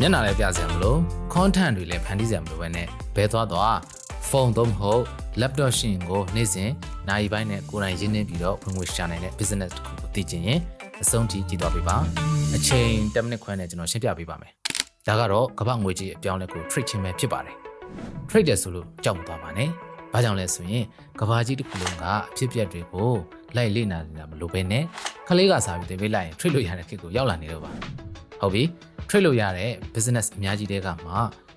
မျက်နှာလည်းပြစရာမလို content တွေလည်းဖန်တီးစရာမလိုပဲနဲ့ဘယ်သွားသွားဖုန်းသုံးမဟုတ် laptop ရှင်ကိုနေ့စဉ်နိုင်ပိုင်းနဲ့ကိုယ်တိုင်ရင်းနှီးပြီးတော့ဝင်ငွေရှာနိုင်တဲ့ business တစ်ခုကိုသိချင်ရင်အဆုံးထိကြည့်သွားပေးပါအချိန်10မိနစ်ခွဲနဲ့ကျွန်တော်ရှင်းပြပေးပါမယ်ဒါကတော့ကမ္ဘာငွေကြီးအပြောင်းလဲကို trade ချင်းပဲဖြစ်ပါတယ် trade တယ်ဆိုလို့ကြောက်မသွားပါနဲ့ဘာကြောင့်လဲဆိုရင်ကဘာကြီးတစ်ခုလုံးကအဖြစ်အပျက်တွေကိုလိုက်လေ့လာနေတာမလို့ပဲနဲ့ခလေးကစားပြီးသင်ပေးလိုက်ရင် trade လို့ရတဲ့ခေတ်ကိုရောက်လာနေတော့ပါဟုတ်ပြီ trade လို့ရတဲ့ business အများကြီးတွေကမှ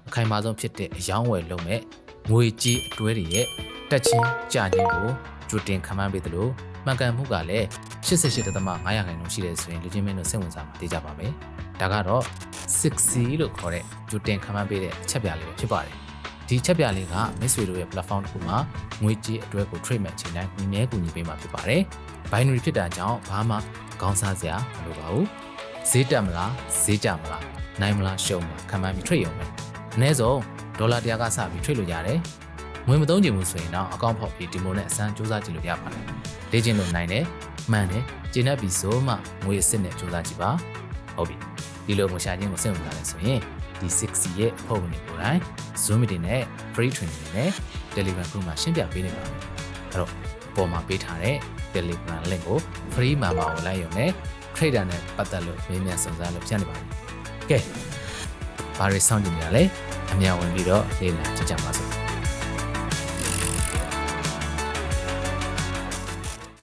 အခိုင်အမာဆုံးဖြစ်တဲ့အယောင်းဝယ်လုပ်မဲ့ငွေကြီးအတွဲတွေရဲ့တက်ချင်းကြာချင်းကိုကြိုတင်ခံမှန်းပေးသလိုမှန်ကန်မှုကလည်း88.5ရာခိုင်နှုန်းရှိတယ်ဆိုရင်လူချင်းမင်းတို့စိတ်ဝင်စားမှာသိကြပါမယ်ဒါကတော့ 6C လို့ခေါ်တဲ့ကြိုတင်ခံမှန်းပေးတဲ့အချက်ပြလေးပဲဖြစ်ပါတယ်ဒီချက်ပြလေးကမိတ်ဆွေတို့ရဲ့ platform တစ်ခုမှာငွေကြေးအတွက်ကို trade မဲ့အချိန်တိုင်းမြဲကူညီပေးမှာဖြစ်ပါတယ်။ binary ဖြစ်တာကြောင့်ဘာမှခေါင်းစားစရာမလိုပါဘူး။ ဈေးတက်မလားဈေးကျမလားနိုင်မလားရှုံးမလားခံမှန်းပြီး trade ရုံပဲ။အနည်းဆုံးဒေါ်လာ100ကစပြီး trade လို့ရတယ်။ငွေမသုံးချင်ဘူးဆိုရင်တော့အကောင့်ဖောက်ပြီးဒီမိုနဲ့အစမ်းစူးစမ်းကြည့်လို့ရပါတယ်။လေ့ကျင့်လို့နိုင်တယ်မှန်တယ်ကျင့်တတ်ပြီဆိုမှငွေအစ်စ်နဲ့စူးစမ်းကြည့်ပါ။ဟုတ်ပြီ။ဒီလိုငွေရှာခြင်းကိုစိတ်ဝင်စားတယ်ဆိုရင်ဒီ 6C ရဲ့အဖို့ဝင်ကိုယ်တိုင် Zoom meeting နဲ့ free training တွေနဲ့ Telegram group မှာရှင်းပြပေးနေပါမယ်။အဲ့တော့ပေါ်မှာပေးထားတဲ့ Telegram link ကို free မှာမှာကိုလိုက်ရုံနဲ့ trader နဲ့ပတ်သက်လို့မေးမြန်းစုံစမ်းလို့ဖြတ်နေပါမယ်။ကဲဘာတွေစောင့်ကြည့်နေရလဲအများဝင်ပြီးတော့လေ့လာကြည့်ကြပါစို့